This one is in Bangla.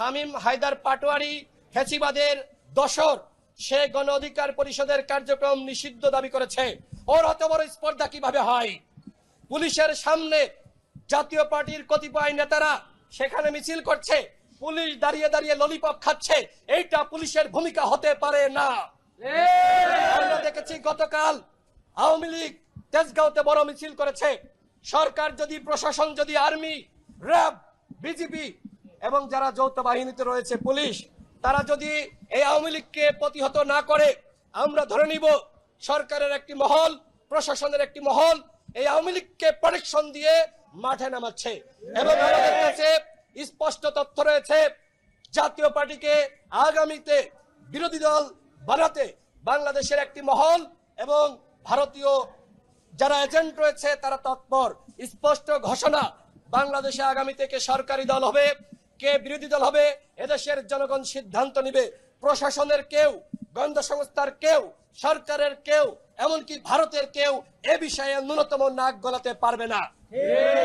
শামীম হায়দার পাটোয়ারি ফেসিবাদের দশর সে গণ অধিকার পরিষদের কার্যক্রম নিষিদ্ধ দাবি করেছে। ওর অত বড় স্পর্ধা কীভাবে হয়? পুলিশের সামনে জাতীয় পার্টির কতিপয় নেতারা সেখানে মিছিল করছে। পুলিশ দাঁড়িয়ে দাঁড়িয়ে ললিপপ খাচ্ছে। এইটা পুলিশের ভূমিকা হতে পারে না। আমরা দেখেছি গতকাল আওয়ামী লীগ তেজগাঁওতে বড় মিছিল করেছে। সরকার যদি, প্রশাসন যদি, আর্মি, র্যাব, বিজিবি এবং যারা যৌথ বাহিনীতে রয়েছে পুলিশ, তারা যদি এই আওয়ামী লীগকে প্রতিহত না করে, আমরা ধরে নিব সরকারের একটি মহল, প্রশাসনের একটি মহল, এই আওয়ামী লীগকে প্রোটেকশন দিয়ে মাঠে নামাচ্ছে। এবং আমাদের কাছে স্পষ্ট তথ্য রয়েছে, জাতীয় পার্টিকে আগামীতে বিরোধী দল বানাতে বাংলাদেশের একটি মহল এবং ভারতীয় যারা এজেন্ট রয়েছে, তারা তৎপর। স্পষ্ট ঘোষণা, বাংলাদেশে আগামী থেকে সরকারি দল হবে। কে বিরোধী দল হবে? এদেশের জনগণ সিদ্ধান্ত নিবে। প্রশাসনের কেউ, গোয়েন্দা সংস্থার কেউ, সরকারের কেউ, এমনকি ভারতের কেউ এ বিষয়ে ন্যূনতম নাক গলাতে পারবে না।